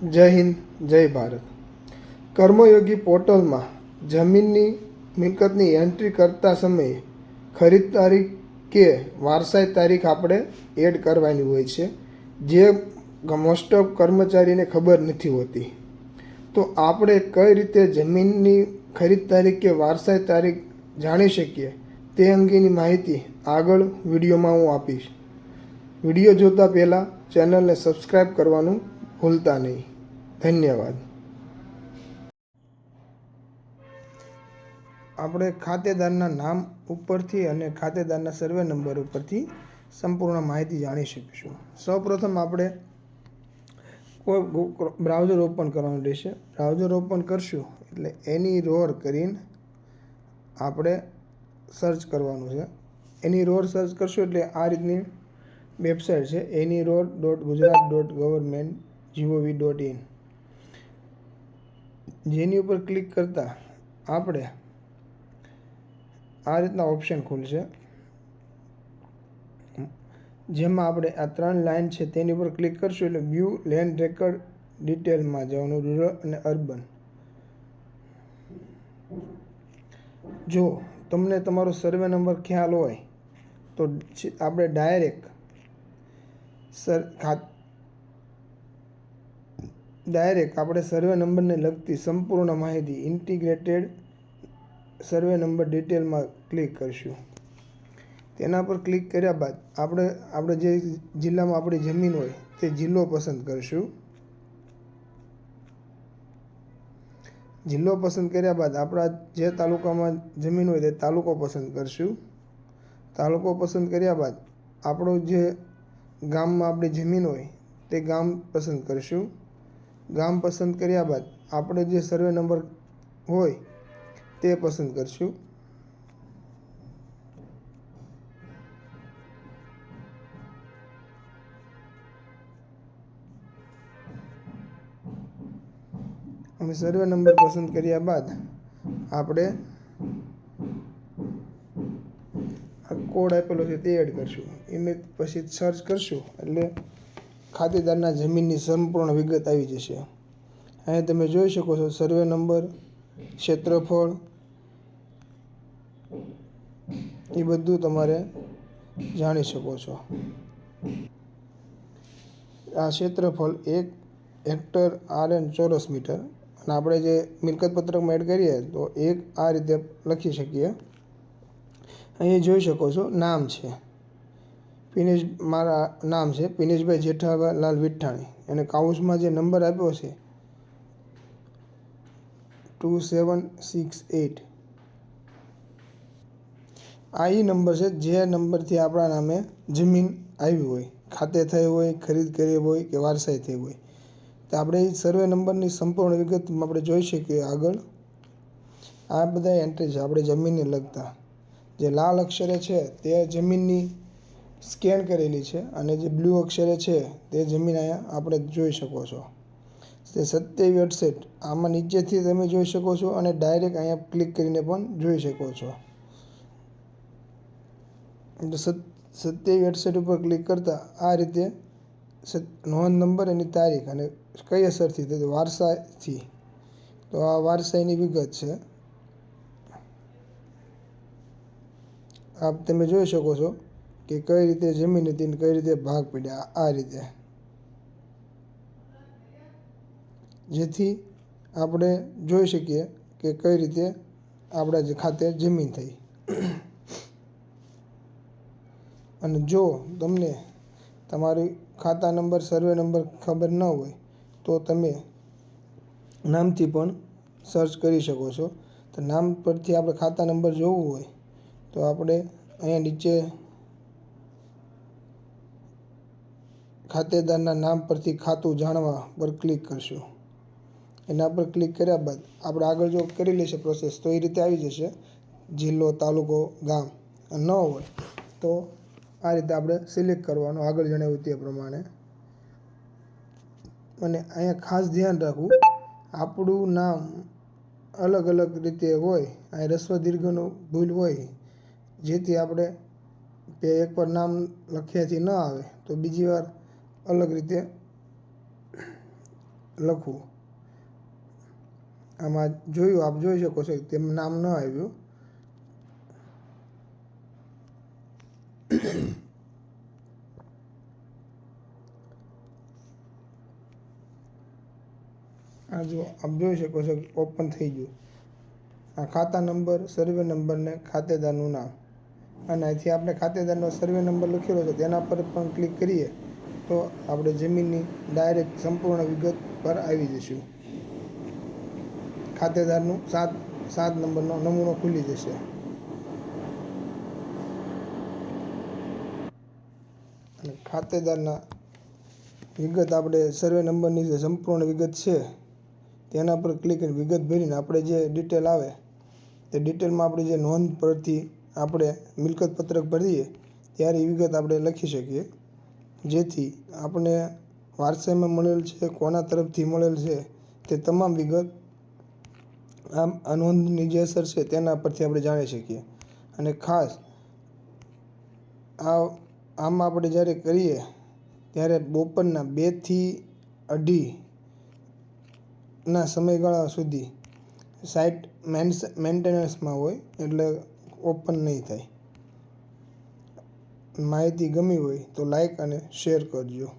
જય હિન્દ, જય ભારત. કર્મયોગી પોર્ટલમાં જમીનની મિલકતની એન્ટ્રી કરતા સમયે ખરીદ તારીખ કે વારસાઈ તારીખ આપણે એડ કરવાની હોય છે, જે મોસ્ટ ઓફ કર્મચારીને ખબર નથી હોતી. તો આપણે કઈ રીતે જમીનની ખરીદ તારીખ કે વારસાઈ તારીખ જાણી શકીએ, તે અંગેની માહિતી આગળ વિડીયોમાં હું આપીશ. વીડિયો જોતાં પહેલાં ચેનલને સબસ્ક્રાઈબ કરવાનું ભૂલતા નહીં. ધન્યવાદ. આપણે ખાતેદારના નામ ઉપરથી અને ખાતેદારના સર્વે નંબર ઉપરથી સંપૂર્ણ માહિતી જાણી શકીશું. સૌપ્રથમ આપણે કોઈ બ્રાઉઝર ઓપન કરવાનું રહેશે. બ્રાઉઝર ઓપન કરશું એટલે એની રોર કરીને આપણે સર્ચ કરવાનું છે. એની રોર સર્ચ કરશું એટલે આ રીતની વેબસાઇટ છે. Any ROR dot Gujarat dot government GOV dot in. જેની ઉપર ક્લિક કરતાં આપણે આ રીતના ઓપ્શન ખુલશે. જેમાં આપણે આ ત્રણ લાઇન છે તેની ઉપર ક્લિક કરશું એટલે વ્યૂ, લેન્ડ રેકર્ડ, ડિટેલમાં જવાનું, રૂરલ અને અર્બન. જો તમને તમારો સર્વે નંબર ખ્યાલ હોય, તો આપણે ડાયરેક્ટ સર ખાત ડાયરેક્ટ આપણે સર્વે નંબરને લગતી સંપૂર્ણ માહિતી ઇન્ટિગ્રેટેડ સર્વે નંબર ડિટેલમાં ક્લિક કરશું. તેના પર ક્લિક કર્યા બાદ આપણે આપણે જે જિલ્લામાં આપણી જમીન હોય તે જિલ્લો પસંદ કરશું. જિલ્લો પસંદ કર્યા બાદ આપણા જે તાલુકામાં જમીન હોય તે તાલુકો પસંદ કરશું. તાલુકો પસંદ કર્યા બાદ આપણો જે ગામમાં આપણી જમીન હોય તે ગામ પસંદ કરશું. ગામ પસંદ કર્યા બાદ આપણે જે સર્વે નંબર હોય તે પસંદ કરશું. અને સર્વે નંબર પસંદ કર્યા બાદ આપણે આ કોડ આપેલો છે તે એડ કરશું. એને પછી સર્ચ કરશું એટલે ખાતેદારના જમીનની સંપૂર્ણ વિગત આવી જશે. અહીંયા તમે જોઈ શકો છો સર્વે નંબર, ક્ષેત્રફળ, એ બધું તમારે જાણી શકો છો. આ ક્ષેત્રફળ એક હેક્ટર આર એન ચોરસ મીટર. અને આપણે જે મિલકત પત્રકમાં એડ કરીએ, તો એક આ રીતે લખી શકીએ. અહીં જોઈ શકો છો નામ છે. પિનેશ, મારા નામ છે, પિનેશભાઈ જેઠાલાલ વિઠ્ઠાણી. અને કાઉન્સમાં જે નંબર આપ્યો છે, ટુ સેવન સિક્સ એટ. આ એ નંબર છે, જે નંબરથી આપણા નામે જમીન આવી હોય, ખાતે થઈ હોય, ખરીદ કરી હોય કે વારસાઈ થઈ હોય. તો આપણે એ સર્વે નંબરની સંપૂર્ણ વિગત આપણે જોઈ શકીએ આગળ. આ બધા એન્ટ્રી છે આપણે જમીનને લગતા. જે લાલ અક્ષરે છે, તે જમીનની સ્કેન કરેલી છે અને જે બ્લુ અક્ષરે છે તે જમીન અહીંયા આપણે જોઈ શકો છો. તે સત્યાવી અડસઠ આમાં નીચેથી તમે જોઈ શકો છો અને ડાયરેક્ટ અહીંયા ક્લિક કરીને પણ જોઈ શકો છો. સત્યાવી અડસઠ ઉપર ક્લિક કરતાં આ રીતે નોંધ નંબર એની તારીખ અને કઈ અસરથી તો વારસાથી. તો આ વારસાઈની વિગત છે. આપ તમે જોઈ શકો છો. કે કઈ રીતે જમીન હતી ને કઈ રીતે ભાગ પડ્યા, આ રીતે. જેથી આપણે જોઈ શકીએ કે કઈ રીતે આપણા જે ખાતે જમીન થઈ. અને જો તમને તમારી ખાતા નંબર, સર્વે નંબર ખબર ન હોય, તો તમે નામથી પણ સર્ચ કરી શકો છો. તો નામ પરથી આપણે ખાતા નંબર જોવું હોય, તો આપણે અહીંયા નીચે ખાતેદારના નામ પરથી ખાતું જાણવા પર ક્લિક કરશું. એના પર ક્લિક કર્યા બાદ આપણે આગળ જો કરી લઈશું પ્રોસેસ તો એ રીતે આવી જશે. જિલ્લો, તાલુકો, ગામ ન હોય તો આ રીતે આપણે સિલેક્ટ કરવાનું, આગળ જણાવ્યું તે પ્રમાણે. અને અહીંયા ખાસ ધ્યાન રાખવું, આપણું નામ અલગ અલગ રીતે હોય અહીં રસ્વ દીર્ઘનું ભૂલ હોય, જેથી આપણે એક એકવાર નામ લખ્યાથી ન આવે, તો બીજી વાર અલગ રીતે લખવું. આમાં જોયું, આપ જોઈ શકો છો તેમ નામ ન આવ્યું. આ જો આપ જોઈ શકો છો ઓપન થઈ ગયું. આ ખાતા નંબર સર્વે નંબર ને ખાતેદારનું નામ. અને અહીંથી આપણે ખાતેદારનો સર્વે નંબર લખેલો છે, તેના પર પણ ક્લિક કરીએ. તો આપણે જમીનની ડાયરેક્ટ સંપૂર્ણ વિગત પર આવી જઈશું. ખાતેદારનું સાત સાત નંબરનો નમૂનો ખુલી જશે. અને ખાતેદારના વિગત આપણે સર્વે નંબરની જે સંપૂર્ણ વિગત છે, તેના પર ક્લિક કરી વિગત ભરીને આપણે જે ડિટેલ આવે, તે ડિટેલમાં આપણે જે નોંધ પરથી આપણે મિલકત પત્રક ભરીએ ત્યારે એ વિગત આપણે લખી શકીએ. જેથી આપણે વારસાઈમાં મળેલ છે, કોના તરફથી મળેલ છે, તે તમામ વિગત આમ આ નોંધની જે અસર છે તેના પરથી આપણે જાણી શકીએ. અને ખાસ આ આમ આપણે જ્યારે કરીએ, ત્યારે બપોરના બેથી અઢી ના સમયગાળા સુધી સાઇટ મેન્ટેનન્સમાં હોય એટલે ઓપન નહીં થાય. માહિતી ગમી હોય તો લાઇક અને શેર કરજો.